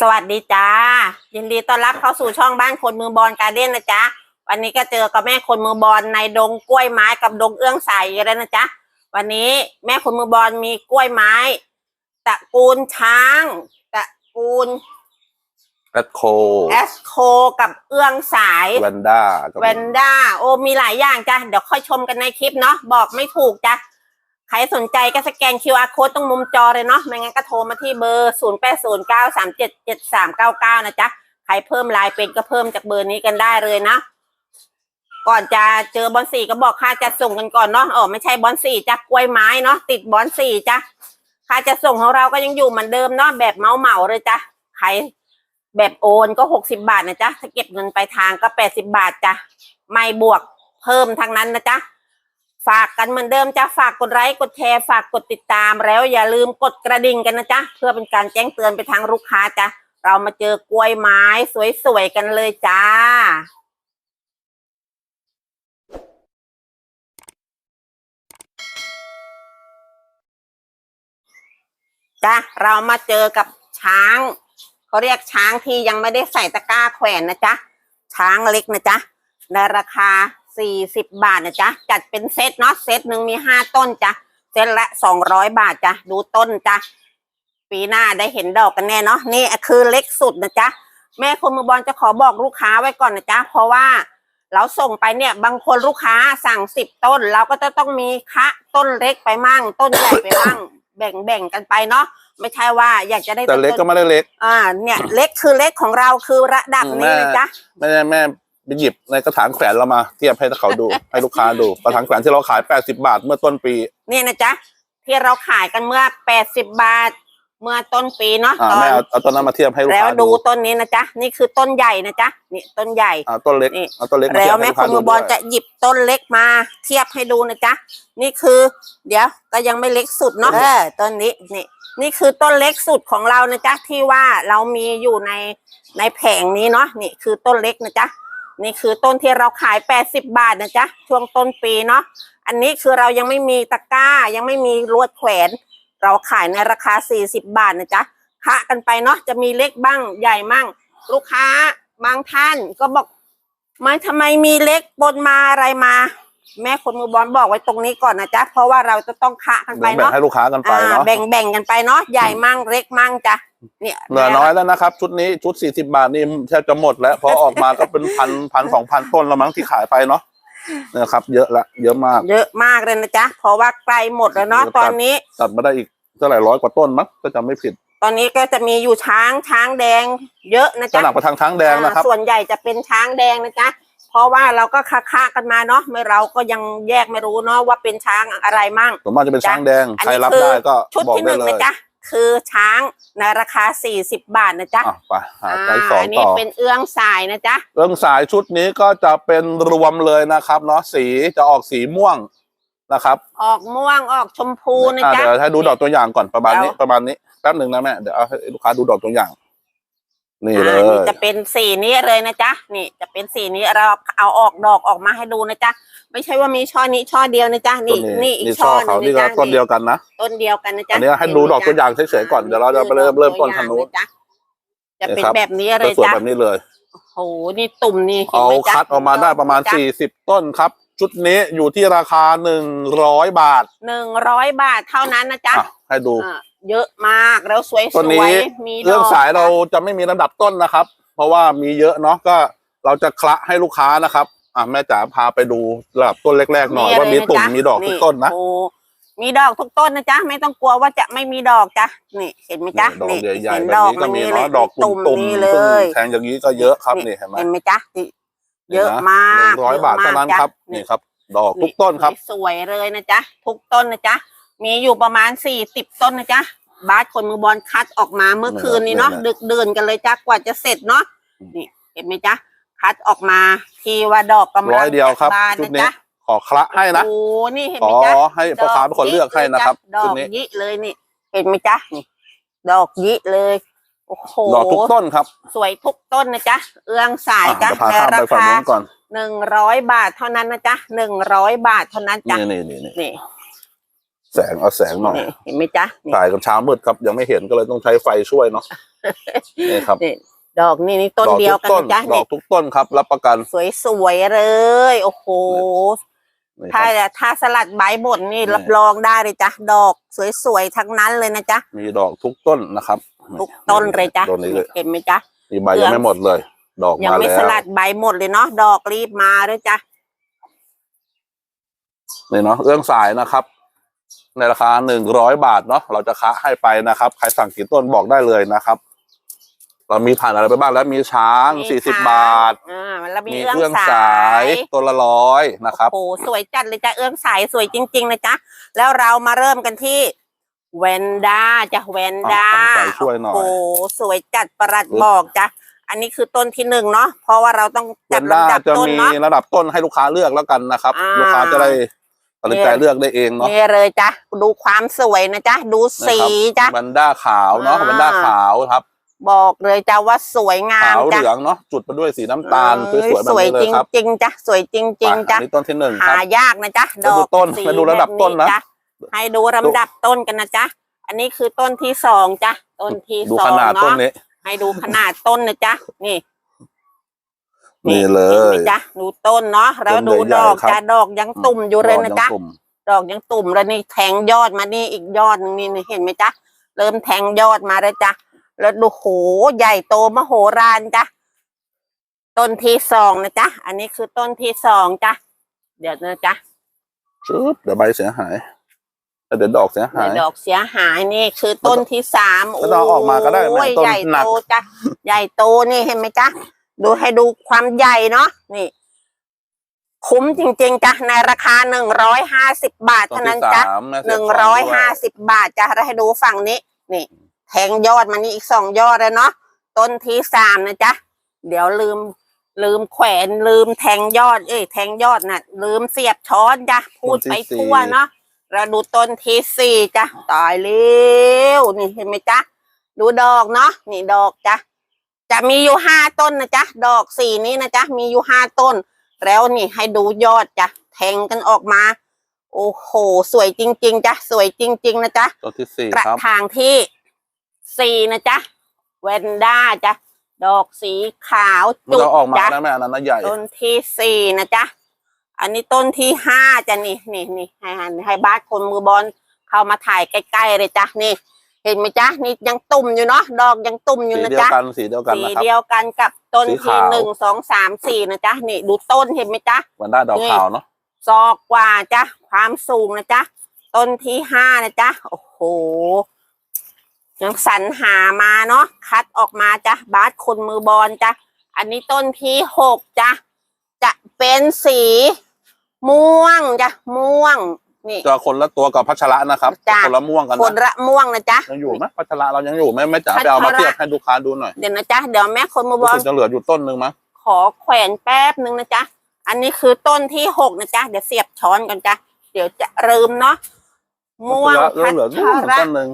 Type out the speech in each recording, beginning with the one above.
สวัสดีจ้า ยินดีต้อนรับเข้าสู่ช่องบ้านคนมือบอลการเด้นนะจ๊ะ วันนี้ก็เจอกับแม่คนมือบอลในดงกล้วยไม้กับดงเอื้องใสแล้วนะจ๊ะ วันนี้แม่คนมือบอลมีกล้วยไม้ตระกูลช้างตระกูลแอดโคแอสโคกับเอื้องสายแวนด้าก็มีเวนด้าโอ้มีหลายอย่างจ้ะเดี๋ยวค่อยชมกันในคลิปเนาะบอกไม่ถูกจ้ะ ใครสนใจก็สแกน QR code ตรงมุมจอเลยเนาะไม่งั้นก็โทรมาที่เบอร์ 0 8 0 9 3 7 7 3 9 9 นะจ๊ะ ใครเพิ่มลน์เป็นก็เพิ่มจากเบอร์นี้กันได้เลยนะ ก่อนจะเจอบอลสี่ก็บอกค่าจะส่งกันก่อนเนาะอ๋อไม่ใช่บอลสี่จ้ะกล้วยไม้เนาะติดบอลสี่จ้ะค่าจะส่งของเราก็ยังอยู่เหมือนเดิมเนาะแบบเมาเหมาเลยจ้ะใครแบบโอนก็หกสิบาทนะจ๊ะถ้าเก็บเงินไปลายทางก็แปดสิบาทจ้ะไม่บวกเพิ่มทั้งนั้นนะจ๊ะ ฝากกันเหมือนเดิมจ้ะฝากกดไลค์กดแชร์ฝากกดติดตามแล้วอย่าลืมกดกระดิ่งกันนะจ๊ะเพื่อเป็นการแจ้งเตือนไปทางลูกค้าจ้ะเรามาเจอกล้วยไม้สวยๆกันเลยจ้าจ้ะเรามาเจอกับช้างเขาเรียกช้างที่ยังไม่ได้ใส่ตะกร้าแขวนนะจ๊ะช้างเล็กนะจ๊ะในราคา สี่สิบบาทนะจ๊ะ จัดเป็นเซตเนาะเซตหนึ่งมีห้าต้นจ้ะเซตละสองร้อยบาทจ้ะดูต้นจ้ะปีหน้าได้เห็นดอกกันแน่เนาะนี่คือเล็กสุดนะจ๊ะแม่คนมือบอลจะขอบอกลูกค้าไว้ก่อนนะจ๊ะเพราะว่าเราส่งไปเนี่ยบางคนลูกค้าสั่งสิบต้น เราก็จะต้องมีคะต้นเล็กไปมั่ง ต้นใหญ่ไปมั่ง แบ่งแบ่งกันไปเนาะไม่ใช่ว่าอยากจะได้แต่เล็กก็ต้นไม่ได้เล็ก อ่า เนี่ย เล็กคือเล็กของเราคือระดับนี้นะจ๊ะไม่ได้แม่ ไปหยิบในกระถางแขวนเรามาเทียบให้เขาดู ให้ลูกค้าดูกระถางแขวนที่เราขาย80บาทเมื่อต้นปีนี่นะจ๊ะที่เราขายกันเมื่อแปดสิบบาท เมื่อต้นปีเนาะอ่าตอแม่นเอาเอาต้นนั้นมาเทียบให้ลูกแล้วค้าดูดูต้นนี้นะจ๊ะนี่คือต้นใหญ่นะจ๊ะนี่ต้นใหญ่ อ่าต้นเล็กนี่ เอาต้นเล็กมาแล้เทียวบให้แม่ลูกคค้านดูมือบอลด้วยจะหยิบต้นเล็กมาเทียบให้ดูนะจ๊ะนี่คือ เดี๋ยวก็ยังไม่เล็กสุดเนาะเออต้นนี้นี่นี่คือต้นเล็กสุดของเรานะจ๊ะที่ว่าเรามีอยู่ในในแผงนี้เนาะนี่คือต้นเล็กนะจ๊ะ นี่คือต้นที่เราขายแปดสิบบาทนะจ๊ะช่วงต้นปีเนาะอันนี้คือเรายังไม่มีตะกร้า ยังไม่มีลวดแขวน เราขายในราคาสี่สิบบาทนะจ๊ะคะกันไปเนาะจะมีเล็กบ้างใหญ่มั่ง ลูกค้าบางท่านก็บอกไม่ทำไมมีเล็กบนมาอะไรมา แม่คนมือบอลบอกไว้ตรงนี้ก่อนนะจ๊ะเพราะว่าเราจะต้องคะกันไปแบ่งเนาะให้ลูกค้ากันไปอ่าเนาะแบ่งแบ่งกันไปเนาะใหญ่มั่งเล็กมั่งจ้ะเนี่ยเหลือน้อยแล้วนะครับ ชุดนี้ชุด40บาทนี่แทบจะหมดแล้วเพราะออกมาก็เป็นพันพันสองพันต้นแล้วมั้งที่ขายไปเนาะนะครับ เยอะละเยอะมาก เยอะมากเลยนะจ๊ะเพราะว่าใกล้หมดแล้วเนาะเยอะจัดตอนนี้ตัดมาได้อีกเท่าไหร่ร้อยกว่าต้นมั้งก็จำไม่ผิด ตอนนี้ก็จะมีอยู่ช้างช้างแดง เยอะนะจะจ๊ะหนักไปทางช้างแดงนะครับอ่าส่วนใหญ่จะเป็นช้างแดงนะจ๊ะ เพราะว่าเราก็คะๆกันมาเนาะไม่เราก็ยังแยกไม่รู้เนาะว่าเป็นช้างอะไรมั่งส่วนมากจะเป็นช้างแดงอันใครนี้รับคือได้ก็ชุดบอกที่หได้นึ่งเลยนะจ๊ะคือช้างในราคา 40 บาทนะจ๊ะอะไปหาอ่าไปสองอันนี้ต่อเป็นเอื้องสายนะจ๊ะเรื่องสายชุดนี้ก็จะเป็นรวมเลยนะครับเนาะสีจะออกสีม่วงนะครับ ออกม่วงออกชมพูนะอะจ๊ะเดี๋ยวให้ดูดอกตัวอย่างก่อนประมาณนี้แล้วประมาณนี้แป๊บหนึ่งนะแม่เดี๋ยวเอาให้ลูกค้าดูดอกตัวอย่าง นี่เลอ่ายนี่จะเป็นสีนี้เลยนะจ๊ะนี่จะเป็นสีนี้เราเอาออกดอกออกมาให้ดูนะจ๊ะไม่ใช่ว่ามีช่อนี้ช่อเดียวนะจ๊ะต้นี่นนี้นี่อีกนี่ช่ช่ออหนึเขางนี่นะก็จ๊ะต้นเดียวกันนะ ต้นเดียวกันนะจ๊ะอันนี้ให้ดูดอกตัวอย่างเฉยๆก่อนเดี๋ยวเราจะไปเริ่มเริ่มต้นทางนู้นะจ๊ะจะเป็นนะครับแบบนี้เลยสวยจ้ะๆแบบนี้เลย โอ้โหนี่ตุ่มนี่ห็นเอาไหมจ๊ะคัดออกมาได้ประมาณจ๊40ต้นครับ ชุดนี้อยู่ที่ราคา100บาท หนึ่งร้อยบาทเท่านั้นนะจ๊ะอะให้ดู อ่า เยอะมากแล้วสวยๆต้นนี้มีดกเรื่องสายเราจะไม่มีลำดับต้นนะครับ เพราะว่ามีเยอะเนาะก็เราจะคละให้ลูกค้านะครับอะแม่จ๋าพาไปดูระดับต้นแรกๆหน่อยว่ามีตุ่มมีดอกทุกต้นนะโอ้มีดอกทุกต้นนะจ๊ะไม่ต้องกลัวว่าจะไม่มีดอกจ้ะนี่เห็นไหมจ๊ะดอกนี่ใหญ่เห็นๆแบดบอกนี้ก็มีเลยเนาะดอกตุ่มนี่เลๆซึ่งยแทงอย่างนี้ก็เยอะครับนี่เห็นไหมเห็นไหมจ๊ะนี่เยอะนี่นมากหนึ่งร้อยบาทเท่านั้นยอะมกครับจ๊ะนี่ครับ ดอกทุกต้นครับ สวยเลยนะจ๊ะทุกต้นนะจ๊ะ มีอยู่ประมาณสี่สิบต้นนะจ๊ะ บาสคนมือบอลคัดออกมาเมื่อคืนนี้เนาะเนี่ยดึกเดินกันเลยจ้ะกว่าจะเสร็จเนาะอืมนี่เห็นไหมจ๊ะ คัดออกมาทีว่าดอกกำลังร้อยเดียวครับบานชุดนะนี้จ๊ะขอคละให้นะโอ้นี่เห็นขไหมอจ๊ะให้พ่อค้าเป็นคนเลือกให้นะครับดอชุดกนี้ยิเลยนี่ เห็นไหมจ๊ะนี่ ดอกยิเลยโอ้โหดอกทุกต้นครับ สวยทุกต้นนะจ๊ะ เอื้องสายอะจ้ะเดี๋ยวพาในข้ามราไปฝั่งคานู้นก่อนหนึ่งร้อยบาทเท่านั้นนะจ๊ะหนึ่งร้อยบาทเท่านั้นจ้ะนี่นี่นี่นี่นี่ แสงเอาแสงหน่อยนี่เห็นไหมจ๊ะนี่ถ่ายกันเช้ามืดครับ ยังไม่เห็นก็เลยต้องใช้ไฟช่วยเนาะนี่ครับนี่ดอกนี่นี่ต้นดอกเดียวทุกกันต้นนะจ๊ะดอนี่กทุกต้นครับ รับประกัน สวยๆเลย โอ้โห นี่คถ้ารับ ถ้าสลัดใบบดนี่นี่ รับรองได้เลยจ้ะดอกสวยๆทั้งนั้นเลยนะจ๊ะมีดอกทุกต้นนะครับทุกต้นเลยจ้ะต้นนี้เลยเห็นไหมจ๊ะ มีใบยังไม่หมดเลย ดอกยังมาไม่แล้สวลัดใบหมดเลยเนาะดอกรีบมาด้วยจ้ะ นี่เนาะเรื่องสายนะครับ ในราคาหนึ่งร้อยบาทเนาะเราจะคะให้ไปนะครับ ใครสั่งกี่ต้นบอกได้เลยนะครับ เรามีผ่านอะไรไปบ้างแล้วมีช้างมีสี่สิบค่ะบาท อ่าแล้วมีมีเอื้เครื่อองงสาสายยตัวละร้อยนะครับ โอ้โหสวยจัดเลยจ้ะเอื้องสายสวยจริง ๆ นะจ๊ะ แล้วเรามาเริ่มกันที่เวนด้าจ้ะเวนด้าอะขอใจช่วยหน่อย โอ้โหสวยจัดประหลัดบอกจ้ะอันนี้คือต้นที่หนึ่งเนาะเพราะว่าเราต้องเวจัดนด้าลำดับจะต้นมีเนาะ ระดับต้นให้ลูกค้าเลือกแล้วกันนะครับ อ่า ลูกค้าจะได้ ตัดสินใจเลือกได้เองเนาะนี่เลยจ้ะดูความสวยนะจ๊ะดูสีจ้ะแวนด้าขาวเนาะอ่าแวนด้าขาวครับ บอกเลยจ้ะว่าสวยงามขาวเหจ้ะลืองเนาะจุดไปด้วยสีน้ำตาลเอ้ยสวยๆแบบสวยนี้เลจยครับริงๆจ้ะสวยจริงไปๆจ้ะอันนี้ต้นที่หนึ่งคหารับยากนะจ๊ะแล้วดูต้นสีไปดูระดับต้นนะจ๊ให้ดูลำดับต้นกันนะจ๊ะอันนี้คือต้นที่สองจ้ะต้นที่ดูสอขงนาดต้นเนาะนี้ให้ดูขนาดต้นนะจ๊ะนี่ นี่เลห็นไหยมจ๊ะดูต้นเนาะแล้วต้นดูใหญ่ดอกๆครับจ้ะดอกยังตุ่มอยู่เลยนะดจ๊ะกงตุ่มดอกยังตุ่มแล้วนี่แทงยอดมานี่อีกยอดหนึงนี่เห็นไหมจ๊ะเริ่มแทงยอดมาแล้วจ้ะแล้วดูโหใหญ่โตมโหฬารจ้ะต้นที่สองนะจ๊ะอันนี้คือต้นที่สองจ้ะเดี๋ยวนะจ๊ะชึบเดี๋ยวใบเสียหายเดี๋ยวดอกเสียหายเดี๋ยวดอกเสียหายนี่คือต้นที่สามไม่ต้องเอาออกมาก็ได้แม่โอ้ยต้นใหญ่หนักโตจ้ะใหญ่โตนี่เห็นไหมจ๊ะ ดูให้ดูความใหญ่เนาะนี่ คุ้มจริงๆจ้ะในราคาหนึ่งร้อยห้าสิบบาทต้นเท่านั้ที่นจ้ะสามแม่เสีหยนึ่งขร้อยด้วห้าสิบบาทจ้ะแล้วให้ดูฝั่งนี้ นี่ แทงยอดมานี่อีกสองยอดเลยเนาะต้นที่สามนะจ๊ะเดี๋ยวลืมลืมแขวนลืมแทงยอด เอ้ยแทงยอดน่ะ ลืมเสียบช้อนจ้ะพูดไปทั่วเนาะเราดูต้นที่สี่จ้ะตายเร็วนี่เห็นไหมจ๊ะดูดอกเนาะนี่ดอกจ้ะ จะมีอยู่ห้าต้นนะจ๊ะ ดอกสี่นี้นะจ๊ะ มีอยู่ห้าต้น แล้วนี่ให้ดูยอดจ้ะ แทงกันออกมา โอ้โห สวยจริง ๆจ้ะ สวยจริง ๆ นะจ๊ะ ต้นที่สี่กระครับ ถางที่สี่นะจ๊ะ เวนด้าจ้ะ ดอกสีขาวมันจุดจะออกมาจ้ะ แล้วแม่อันนั้นนะใหญ่ ต้นที่สี่นะจ๊ะ อันนี้ต้นที่ห้าจ้ะนี่นี่นี่ให้หันให้บ้านคนมือบอลเข้ามาถ่ายใกล้ๆเลยจ้ะนี่ เห็นไหมจ๊ะนี่ยังตุ่มอยู่เนาะดอกยังตุ่มอยู่สีนะเดียวจ๊ะกันสีเดียวกันสีนะครับ เดียวกันกับต้นสีที่ขาว หนึ่งสองสามสี่นะจ๊ะนี่ดูต้นเห็นไหมจ๊ะแวนด้าดอกขาวเนาะศอกกว่าจ้ะความสูงนะจ๊ะต้นที่ห้านะจ๊ะโอ้โหยังสรรหามาเนาะคัดออกมาจ้ะบาสคนมือบอลจ้ะอันนี้ต้นที่หกจ้ะจะเป็นสีม่วงจ้ะม่วง นี่ จะคนละตัวกับพัชระนะครับ จ้ะ คนละม่วงกันคนนะละม่วงนะจ๊ะ ยังอยู่ไหมพัชระเรายังอยู่ไหมแม่จ๋าไปเอามาเทียบให้ลูกค้าดูหน่อยเดี๋ยวนะจ๊ะ เดี๋ยวแม่คนมือบรู้อลสึกจะเหลืออยู่ต้นหนึ่งมั้งขอแขวนแป๊บนึงนะจ๊ะ อันนี้คือต้นที่หกนะจ๊ะ เดี๋ยวเสียบช้อนกันจ้ะเดี๋ยวจะลืมเนาะ ม่วงเหลือเหลือพัชต้นระต้นหนึ่ง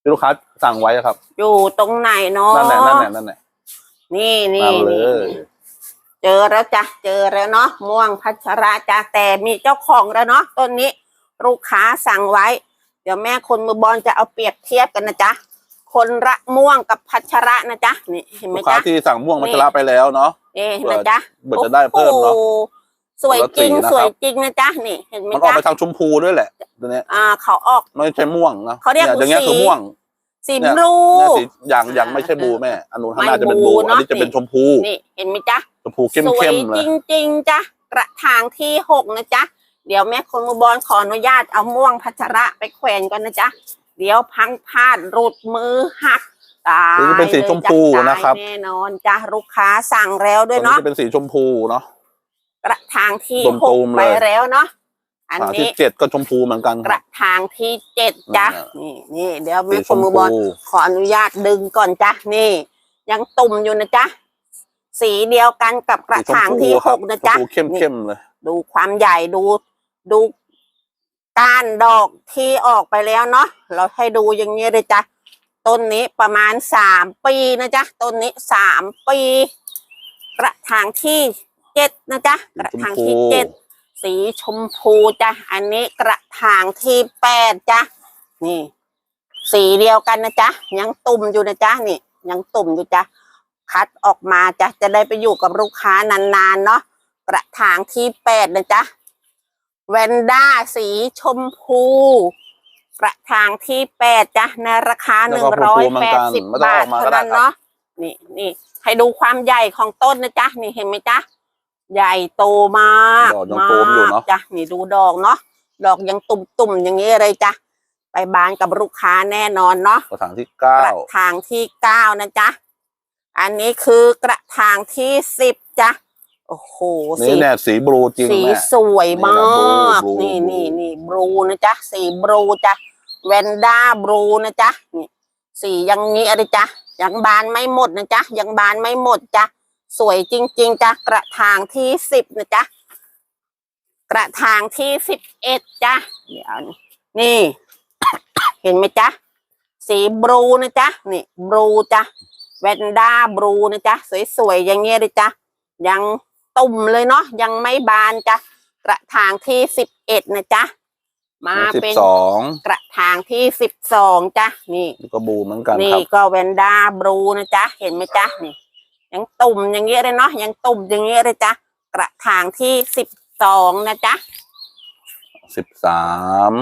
ที่ลูกค้าสั่งไว้อะครับอยู่ตรงไหนเนาะนั่นแหละนั่นแหละนั่นแหละนี่นี่นั่นเลนี่ย เจอแล้วจ้ะเจอแล้วเนาะม่วงพัชระจ้ะแต่มีเจ้าของแล้วเนาะต้นนี้ลูกค้าสั่งไว้ เดี๋ยวแม่คนมือบอลจะเอาเปรียบเทียบกันนะจ๊ะคนละม่วงกับพัชระนะจ๊ะนี่เห็นไหมลูกค้าจ๊ะที่สั่งม่วงนี่พัชระไปแล้วเนาะนี่เห็นไหมจ๊ะเบิดจะได้เพิ่มเนาะ โอ้โหสวยจริง คนละสีนะครับ สวยจริงนะจ๊ะนี่เห็นไหมมันออกจ๊ะไปทางชมพูด้วยแหละตัวเนี้ยอ่าเขาออก ไม่ใช่ม่วงนะเขาเรียก นี่อย่างเงี้ยสีคือม่วงสีเนี่บยลู เนี่ยสีอย่างอย่างไม่ใช่บลูแม่อันนู้นข้างหน้าไม่จะเป็นบบลูลูเนอัอะนนี้จะเป็นชมพู นี่เห็นไหมจ๊ะช มพูเข้มสวยเข้มๆเลจยริงๆจ้ะกระถางที่หกนะจ๊ะเดี๋ยวแม่คนมือบอลขออนุญาตเอาม่วงพัชระไปแขวนก่อนนะจ๊ะเดี๋ยวพังพลาดหลุดมือหักตายนี่เป็นสีชมพูเลยจ้นะครับตายแน่นอนจ้ะลูกค้าสั่งแล้วด้ตัววยนี้เนาะจะเป็นสีชมพูเนาะกระถางที่ตุ่หกมๆไปเลยแล้วเนาะอันอ่าที่นี้เจ็ดก็ชมพูเหมือนกันกครัระบถางที่เจ็ดจ้ะนั่นน่ะนี่นี่เดี๋ยวสีแม่ชคนมมือบพูอลขออนุญาตดึงก่อนจ้ะนี่ ยังตุ่มอยู่นะจ๊ะ สีเดียวกันกับกระสีชมถางพูที่คหรับกนะชมจ๊ะพูเข้มนี่เข้มๆเลยดูความใหญ่ดูดูก้านดอกที่ออกไปแล้วเนาะเราให้ดูอย่างนี้เลยจ้ะต้นนี้ประมาณสามปีนะจ๊ะต้นนี้สามปี กระถางที่เจ็ดนะจ๊ะกระถางที่เจ็ดสีชมพูจ้ะอันนี้กระถางที่แปดจ้ะนี่ สีเดียวกันนะจ๊ะยังตุ่มอยู่นะจ๊ะนี่ ยังตุ่มอยู่จ้ะ คัดออกมาจ้ะจะได้ไปอยู่กับลูกค้านานๆเนาะกระถางที่แปดนะจ๊ะแวนด้าสีชมพูกระถางที่แปดจ้ะในราคาหแล้วนึ่ก็งร้อยฟูๆเหมือแปนกัดนสิบไม่ต้องบาอทอกมาเท่าก็ได้นั้นครับเนาะนี่นี่ให้ดูความใหญ่ของต้นนะจ๊ะนี่เห็นไหมจ๊ะใหญ่โตมากดอกยังตูมอยู่เนอะจ้ะนี่ดูดอกเนาะดอกยังตุ่มๆอย่างนี้เลยจ้ะไปบานกับลูกค้าแน่นอนเนาะกระถางที่เก้ากระถางที่เก้านะจ๊ะ อันนี้คือกระถางที่สิบจ้ะโอ้โหนี่แน่สีบลูจริงสีแม่ สวยมากนี่นี่แหละนี่นี่บลูนะจ๊ะสีบลูจ้ะแวนด้าบลูนะจ๊ะนี่สีอยังนี้อะไรจ๊ะยังบานไม่หมดนะจ๊ะยังบานไม่หมดจ้ะสวยจริง ๆจ้ะกระถางที่สิบนะจ๊ะกระถางที่สิบเอ็ดจ้ะเดี๋ยวนี่ เห็นไหมจ๊ะสีบลูนะจ๊ะนี่บลูจ้ะ แวนด้าบลูนะจ๊ะ สวยๆอย่างเงี้ยเลยจ้ะยังตุ่มเลยเนาะยังไม่บานจ้ะกระถางที่สิบเอ็ดนะจ๊ะ มาสิบเป็นสองกระถางที่สิบสองจ้ะนี่ก็บลูเหมือนกันนี่ครับก็แวนด้าบลูนะจ๊ะ เห็นไหมจ๊ะนี่ ยังตุ่มอย่างเงี้ยเลยเนาะยังตุ่มอย่างเงี้ยเลยจ้ะกระถางที่สิบสองนะจ๊ะสิบสาม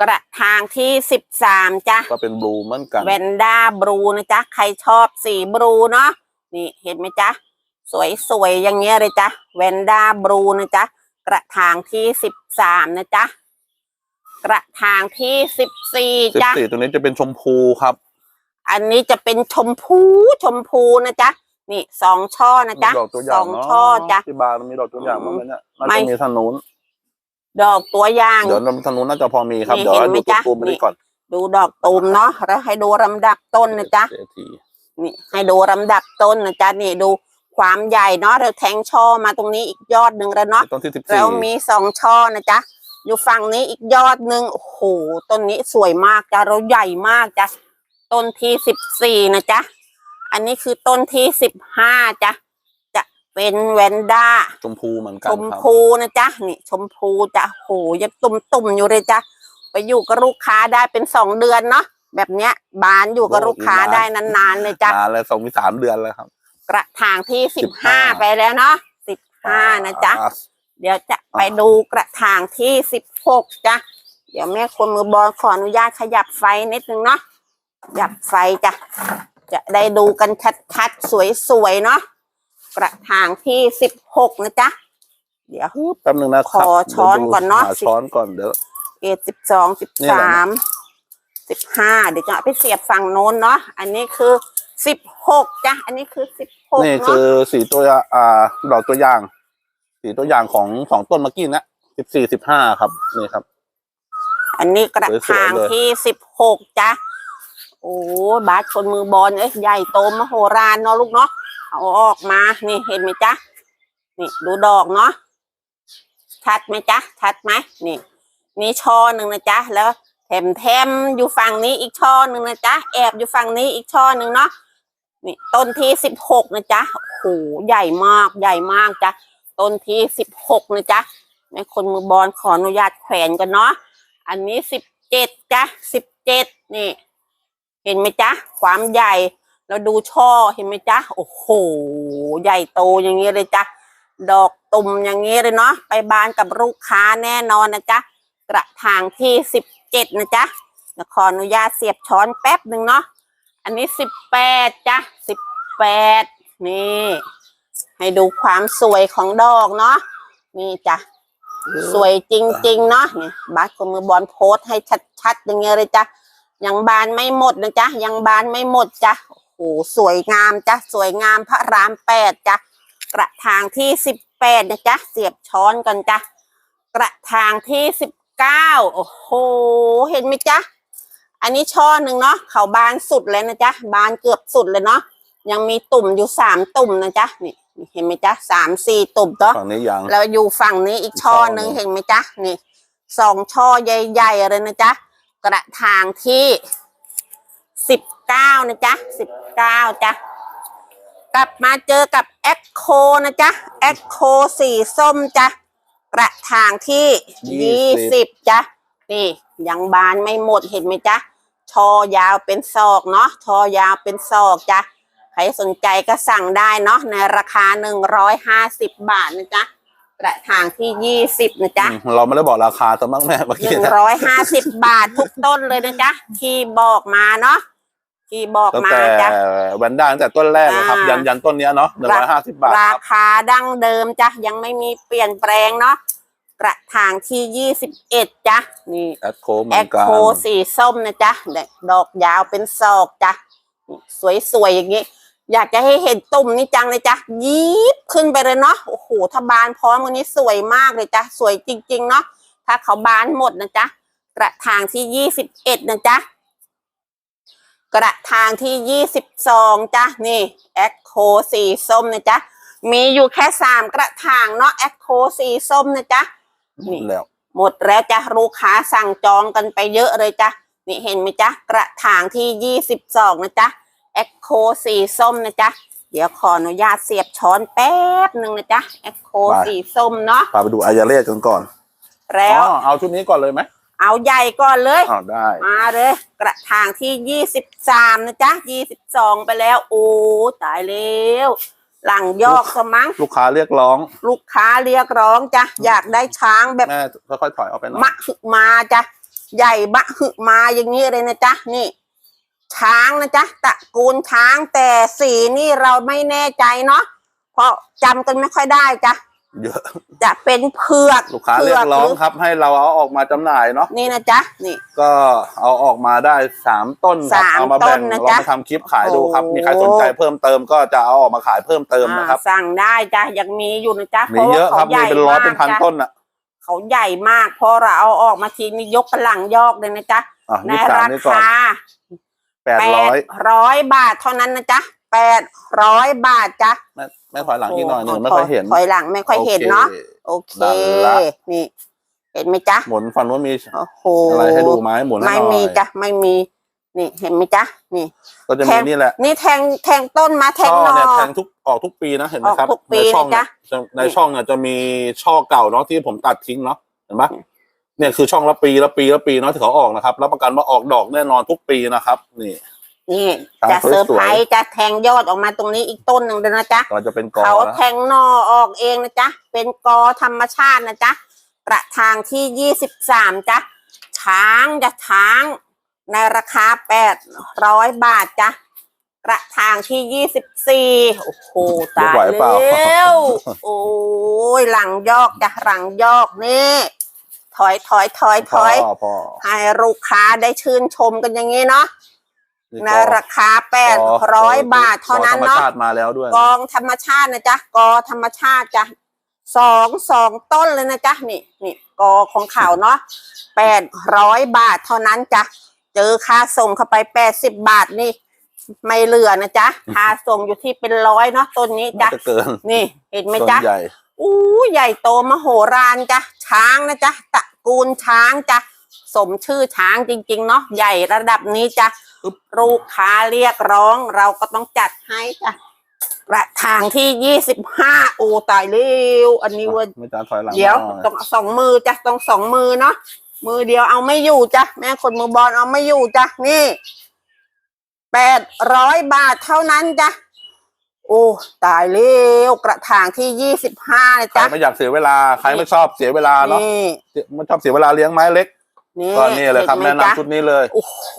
กระถางที่สิบสามจ้ะก็เป็นบลูเหมือนกันแวนด้าบลูนะจ๊ะใครชอบสีบลูเนาะนี่เห็นไหมจ๊ะ สวยๆอย่างเงี้ยเลยจ้ะแวนด้าบลูนะจ๊ะกระถางที่สิบสามนะจ๊ะกระถางที่สิบสี่สิบจ้ะสี่ตัวนี้จะเป็นชมพูครับ อันนี้จะเป็นชมพูชมพูนะจ๊ะนี่สองช่อนะจ๊ะมีดอกตัวอสย่าองงเนาะช่อจ้ะที่บาร์มีดอกตัวอย่างบ้างไหมเนี่ยน่าไม่จะมีทางนู้น ดอกตัวอย่าง เดี๋ยวทางนู้นน่าจะพอมีครับนี่เดี๋ยวเห็นไหมดูจ๊ะตูมๆไปนี่นี่ก่อน ดูดอกตูมเนาะแล้วให้ดูลำดับต้นนะจ๊ะเสียทีนี่ให้ดูลำดับต้นนะจ๊ะนี่ดูความใหญ่เนาะเราแทงช่อมาตรงนี้อีกยอดหนึ่งแล้วเนาะต้นที่สิบแล้สี่วมีสองช่อนะจ๊ะอยู่ฝั่งนี้อีกยอดหนึ่งโอ้โหต้นนี้สวยมากจ้ะเราใหญ่มากจ้ะต้นที่สิบสี่นะจ๊ะอันนี้คือต้นที่สิบห้าจ้ะจะ เป็นแวนด้าชมพูเหมือนกัชนมครับพูนะจ๊ะนี่ชมพูจ้ะโหยังตุ่มตุ่มๆอยู่เลยจ้ะไปอยู่กับลูกค้าได้เป็นสองเดือนเนาะแบบเนี้ย บานอยู่กับลูกค้าได้นานๆเลยจ้ะนานแล้วสองมีสามเดือนแล้วครับ กระถางที่สิบ15ห้าไปแล้วเนาะสิบห้านะจ๊ะอ่าเดี๋ยวจะไปดูกระถางที่สิบหกจ้ะเดี๋ยวแม่คนมือบอลขออนุญาตขยับไฟนิดนึงเนาะขยับไฟจ้ะจะได้ดูกันชัดๆสวยๆเนาะ กระถางที่สิบหกนะจ๊ะ เดี๋ยว แป๊บหนึ่งนะครับขอช้อนก่อนเนอะ หช้อนก่อนเดี๋ยว เอสิบสองสิบนี่แหละสามสิบห้าเดี๋ยวจะเอาไปเสียบฝั่งโน้นเนาะอันนี้คือสิบหกจ้ะอันนี้คือสิบหกนี่เนาะคือสีตัวอย่างอ่าดอกตัวอย่าง สีตัวอย่างของของต้นเมื่อกี้นะสิบสี่สิบห้าครับ นี่ครับ อันนี้กระถางสวยๆเลย ที่สิบหกจ้ะโอ้บาสคนมือบอลเอ้ยใหญ่โตมโหฬารเนาะลูกเนาะ เอาออกมา นี่เห็นไหมจ๊ะ นี่ดูดอกเนาะ ชัดไหมจ๊ะ ชัดไหมนี่ นี่ช่อหนึ่งนะจ๊ะ แล้วแถมแถมอยู่ฝั่งนี้อีกช่อหนึ่งนะจ๊ะ แอบอยู่ฝั่งนี้อีกช่อหนึ่งเนาะ นี่ต้นที่สิบหกนะจ๊ะ โอ้โห ใหญ่มาก ใหญ่มากจ้ะต้นที่สิบหกนะจ๊ะแม่คนมือบอลขออนุญาตแขวนกันเนาะ อันนี้สิบเจ็ดจ้ะสิบเจ็ดนี่ เห็นไหมจ๊ะ ความใหญ่ แล้วดูช่อเห็นไหมจ๊ะ โอ้โห ใหญ่โตอย่างนี้เลยจ้ะ ดอกตุ่มอย่างนี้เลยเนาะ ไปบานกับลูกค้าแน่นอนนะจ๊ะ กระถางที่สิบเจ็ดนะจ๊ะขออนุญาตเสียบช้อนแป๊บหนึ่งเนาะ อันนี้สิบแปดจ้ะสิบแปดนี่ ให้ดูความสวยของดอกเนาะ นี่จ้ะ สวยจริง ๆ เนาะนี่บาสคนมือบอลโพสให้ชัดๆอย่างเงี้ยเลยจ้ะ ยังบานไม่หมดนะจ๊ะ ยังบานไม่หมดจ้ะ โอ้โหสวยงามจ้ะสวยงามพระรามแปดจ้ะกระถางที่สิบแปดนะจ๊ะเสียบช้อนกันจ้ะกระถางที่สิบเก้าโอ้โห เห็นไหมจ๊ะอันนี้ช่อหนึ่งเนาะเขาบานสุดเลยนะจ๊ะบานเกือบสุดเลยเนาะยังมีตุ่มอยู่สามตุ่มนะจ๊ะนี่เห็นไหมจ๊ะสามสี่ตุ่มเนาะฝั่งนี้ยังแล้วอยู่ฝั่งนี้อีกอีกช่อช่อหนึ่งหนึ่งเห็นไหมจ๊ะนี่สองช่อใหญ่ๆเลยนะจ๊ะกระถางที่สิบ เก้านะจ๊ะสิบเก้าจ้ะกลับมาเจอกับแอคโคนะจ๊ะแอคโคสีส้มจ้ะกระถางที่ยี่ยี่สิสิบบจ้ะนี่ยังบานไม่หมดเห็นไหมจ๊ะชอยาวเป็นศอกเนาะชอยาวเป็นศอกจ้ะใครสนใจก็สั่งได้เนาะในราคาหนึ่งร้อยห้าสิบบาทนะจ๊ะกระถางที่ยี่สิบนะจ๊ะอืมเราไม่ได้บอกราคาสมังแม่เมื่อหกี้นึ่งนะร้อยห้าสิบบาททุกต้นเลยนะจ๊ะที่บอกมาเนาะ ที่บอกตั้งมาแต่จ้ะ แวนด้าตั้งแต่ต้นแรกนะครับ อ่ายั ยันยันต้นเนี้ยเนาะหนึ่งร้อยห้าสิบบาทราครับ คาดั้งเดิมจ้ะ ยังไม่มีเปลี่ยนแปลงเนาะกระถางที่ยี่สิบเอ็ดจ้ะ นี่ แอดโคเหมืแออนคกันโคสีส้มนะจ๊ะดอกยาวเป็นศอกจ้ะนี่สวยๆอย่างนี้ อยากจะให้เห็นตุ่มนี่จังเลยจ้ะยิบขึ้นไปเลยเนาะโอ้โหถ้าบานพร้อมกันนี้สวยมากเลยจ้ะสวยจริง ๆ เนาะถ้าเขาบานหมดนะจ๊ะกระถางที่ยี่สิบเอ็ดนะจ๊ะ กระถางที่ยี่สิบสองจ้ะนี่แอคโคสีส้มนะจ๊ะมีอยู่แค่สามกระถางเนาะแอคโคสีส้มนะจ๊ะนี่แล้วหมดแล้วจ้ะลูกค้าสั่งจองกันไปเยอะเลยจ้ะนี่เห็นไหมจ๊ะกระถางที่ยี่สิบสองนะจ๊ะแอคโคสีส้มนะจ๊ะเดี๋ยวขออนุญาตเสียบช้อนแป๊บหนึ่งนะจ๊ะแอคโคสีส้มเนาะพาไปดูอายาเลสกันก่อน แล้วอ๋อเอาชุดนี้ก่อนเลยไหม เอาใหญ่ก่อนเลยอ๋อได้ มาเลย กระถางที่ยี่สิบสามนะจ๊ะยี่สิบสองไปแล้ว โอ้ตายแล้วหลังยอกสมั้งลูกค้าเรียกร้อง ลูกค้าเรียกร้องจ้ะอยากได้ช้างแบบแม่ค่อยๆถอยออกไปหน่อยมะหึมาจ้ะใหญ่บะหึมาอย่างนี้เลยนะจ๊ะนี่ ช้างนะจ๊ะตระกูลช้างแต่สีนี่เราไม่แน่ใจเนาะเพราะจำกันไม่ค่อยได้จ้ะ เยอะ จะเป็นเผือกลูกค้าเรียกร้องครับ ให้เราเอาออกมาจำหน่ายเนาะนี่นะจ๊ะนี่ก็เอาออกมาได้สามต้นครับสามเอามาแบ่งต้นนะเราจ๊ะมาทำคลิปขายดูครับโอ้โหมีใครสนใจเพิ่มเติมก็จะเอาออกมาขายเพิ่มเติมนะครับอ่าสั่งได้จ้ะยังมีอยู่นะจ๊ะเพมีราะเยว่าอะคเขารับใหมีญ่เป็นร้อยมากเป็นพันจ้ะต้นอะเขาใหญ่มากพอเราเอาออกมาทีนี่ยกกระหลังยอกเลยนะจ๊ะอะในนี่สามรานี่ก่อนคาแปดร้อยร้อยบาทเท่านั้นนะจ๊ะแปดร้อยบาทจ้ะ แม่แม่ถอยหลังอีกหน่อยหนึ่งไม่ค่อยเห็นถอยหลังไม่ค่อยเห็นเนาะโอคโอเคนั่นละนี่เห็นไหมจ๊ะหมุนฝั่งนู้นมีโอ้โหอะไรให้ดูไหมหมุนให้ไม่หน่อยมีจ้ะไม่มี นี่เห็นไหมจ๊ะนี่ก็จะแทมีงนี่แหละ นี่แทงแทงต้นมาแทงช่อหนอเนี่ยแทงทุกออกทุกปีนะเห็นไหมครับออกทุกปีในช่องนะจ๊ะเนี่ยจะในช่องเนี่ยจะมีช่อเก่าเนาะที่ผมตัดทิ้งเนาะเห็นปะเนี่ยคือช่องละปีละปีละปีเนาะที่เขาออกนะครับรับประกันว่าออกดอกแน่นอนทุกปีนะครับ นี่ นี่ครับจะเซอร์สวยๆไพรส์จะแทงยอดออกมาตรงนี้อีกต้นหนึ่งเลยนะจ๊ะก็จะเป็นกอเขานะแทงหนอออกเองนะจ๊ะ เป็นกอธรรมชาตินะจ๊ะกระถางที่ยี่สิบสามจ๊ะ ช้างจะช้าง ในราคาแปดร้อยบาทจ้ะกระถางที่ยี่สิบสี่โอ้โหตายไหวเปล่าแล้วโอ้ยหลังยอกจ้ะหลังยอกนี่ ถอยถอยถอยถอยพอพอให้ลูกค้าได้ชื่นชมกันอย่างนี้เนาะ นี่ในกอราคาแปดร้อยบาทเท่านั้นกอธรรมเนาะชาติมาแล้วด้วย กองธรรมชาตินะจ๊ะกอธรรมชาติจ้ะสองสองต้นเลยนะจ๊ะนี่นี่กอของเขาเนาะแปดร้อยบาทเท่านั้นจ้ะเจอค่าส่งเข้าไปแปดสิบบาทนี่ ไม่เหลือนะจ๊ะค่าส่งอยู่ที่เป็นร้อยเนาะต้นนี้น่าจ้ะจะเกินนี่ เห็นไหมต้นจ๊ะใหญ่อู้ใหญ่โตมโหฬารจ้ะช้างนะจ๊ะตระกูลช้างจ้ะ สมชื่อช้างจริง ๆ เนาะใหญ่ระดับนี้จ้ะอึ๊บลูกค้าเรียกร้อง เราก็ต้องจัดให้จ้ะกระถางที่ยี่สิบห้าโอ้ตายเร็วอันนี้เว่าไม่จ้าถอยหลังเดี๋ยวหน่อยต้องสองมือจ้ะต้องสองมือเนาะมือเดียวเอาไม่อยู่จ้ะแม่คนมือบอลเอาไม่อยู่จ้ะนี่แปดร้อยบาทเท่านั้นจ้ะโอ้ตายเร็วกระถางที่ยี่สิบห้าใครจ้ะไม่อยากเสียเวลาใครไม่ชอบเสียเวลาเนาะนี่ไม่ชอบเสียเวลาเลี้ยงไม้เล็ก นี่ก็นี่เลยครับห็แนะไหมจ๊นำชุดนี้เลยโอ้โห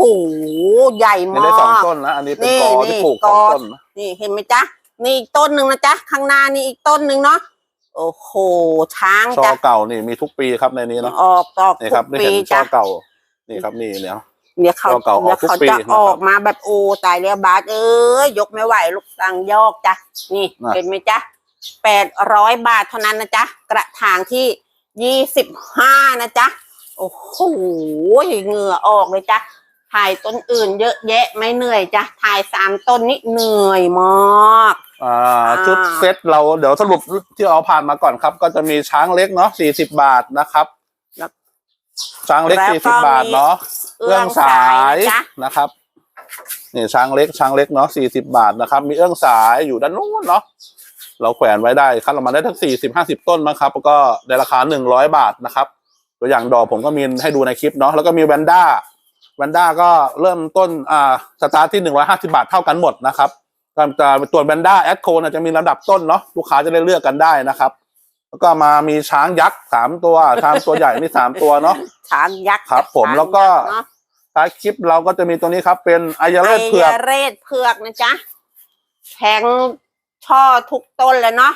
ใหญ่นี่มาได้สองก ต้นนะอันนี้เป็นนี่กอที่นี่ปลูกสองกอ ต้นนะนี่เห็นไหมจ๊ะ นี่อีกต้นหนึ่งนะจ๊ะ ข้างหน้านี่อีกต้นหนึ่งเนาะ โอ้โห ช้างช่อจ้ะ เก่านี่มีทุกปีครับในนี้เนาะออกออกนี่ทุครับกนี่ปีเห็นช่จ้ะอเก่า นี่ครับนี่เนี่ย เดี๋ยวเขาช่อเก่าออกเดี๋ยวเขาทุกปีจะนะครับออกมาแบบโอ้ตายแล้วบาสเอ้ยยกไม่ไหวลูกสังยอกจ้ะนี่น่ะ เห็นไหมจ๊ะแปดร้อยบาทเท่านั้นนะจ๊ะกระถางที่ยี่สิบห้านะจ๊ะ โอ้โหเหงื่อออกเลยจ้ะถ่ายต้นอื่นเยอะแยะไม่เหนื่อยจ้ะถ่ายสามต้นนี่เหนื่อยมากอ่าอ่าชุดเซตเราเดี๋ยวสรุปที่เอาผ่านมาก่อนครับ ก็จะมีช้างเล็กเนาะสี่สิบบาทนะครับช้างเล็กแล้วสี่ก็สิบบาทมีเนาะเอื้องสายยนะจ๊ะนะครับนี่ช้างเล็กช้างเล็กเนาะสี่สิบบาทนะครับ มีเอื้องสายอยู่ด้านนู้นเนาะเราแขวนไว้ได้คัดออกมาได้ทั้งสี่สิบห้าสิบต้นนะครับแล้วก็ในราคาหนึ่งร้อยบาทนะครับ ตัวอย่างดอกผมก็มีให้ดูในคลิปเนาะแล้วก็มีแวนด้าแวนด้าก็เริ่มต้นอ่าสตาร์ทที่หนึ่งร้อยห้าสิบาทเท่ากันหมดนะครับก็จะตัวแวนด้าแอดโคนจะมีลำดับต้นเนาะลูกค้าจะได้เลือกกันได้นะครับ แล้วก็มามีช้างยักษ์สามตัวช้างตัวใหญ่นี่สามตัวเนาะช้างยักษ์ครับผมช้างแล้วก็ยัษ์เนาะท้ายคลิปเราก็จะมีตัวนี้ครับ เป็นอายาเลไอศเผือกเรศเผือกนะจ๊ะแทงช่อทุกต้นเลยเนาะ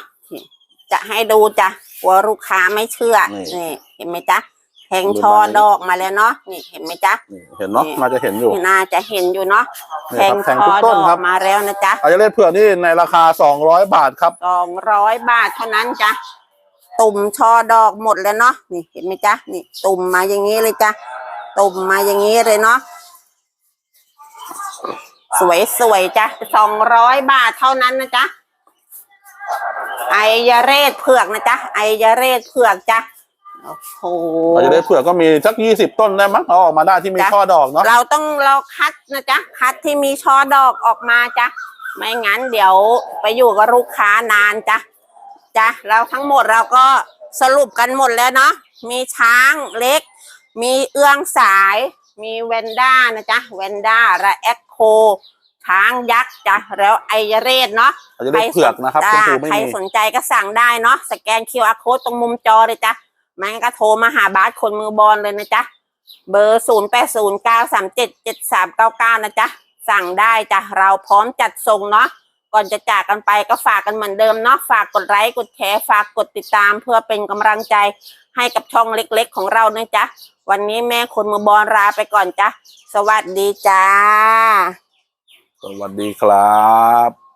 จะให้ดูจ้ะ กลัวลูกค้าไม่เชื่อ นี่ นี่เห็นไหมจ๊ะแทงช่อดอกมาแล้วเนาะ นี่เห็นไหมจ๊ะ นี่เห็นเนาะนี่ น่าจะเห็นอยู่ น่าจะเห็นอยู่เนาะนี่แทครังบแทงช่ทุอกต้นดอครักมาแล้วนะจ๊ะ อายาเลศเผือกนี่ในราคาสองร้อยบาทครับ สองร้อยบาทเท่านั้นจ้ะ ตุ่มช่อดอกหมดแล้วเนาะนี่เห็นไหมจ๊ะนี่ ตุ่มมาอย่างนี้เลยจ้ะตุ่มมาอย่างนี้เลยเนาะสวยสวยๆจ้ะสองร้อยบาทเท่านั้นนะจ๊ะ ไอยาเรศเผือกนะจ๊ะไอยาเรศเผือกจ้ะโอ้โหอายาเลศเผือกก็มีสักยี่สิบต้นได้มั้งเอาออกมาได้ที่มีจ้ะช่อดอกเนาะเราต้องเราคัดนะจ๊ะคัดที่มีช่อดอกออกมาจ้ะไม่งั้นเดี๋ยวไปอยู่กับลูกค้านานจ้ะจ้ะเราทั้งหมดเราก็สรุปกันหมดแล้วเนาะมีช้างเล็ก มีเอื้องสาย มีเวนด้านะจ๊ะเวนด้าและแอคโค ช้างยักษ์จ้ะแล้วไอยเรศเนาะอายาเลศเผือกนะครับใครคุณสครูไม่ใครมีสนใจก็สั่งได้เนาะสแกน QR code ตรงมุมจอเลยจ้ะไมันก็โทรมาหาบาสคนมือบอลเลยนะจ๊ะเบอร์ศูนย์แปดศูนย์เก้าสามเจ็ดเจ็ดสามเก้าเก้านะจ๊ะสั่งได้จ้ะเราพร้อมจัดส่งเนาะก่อนจะจากกันไปก็ฝากกันเหมือนเดิมเนาะฝากกดไลค์กดแชร์ฝากกดติดตามเพื่อเป็นกำลังใจให้กับช่องเล็กๆ ของเรานะจ๊ะวันนี้แม่คนมือบอลลาไปก่อนจ้ะสวัสดีจ้า สวัสดีครับ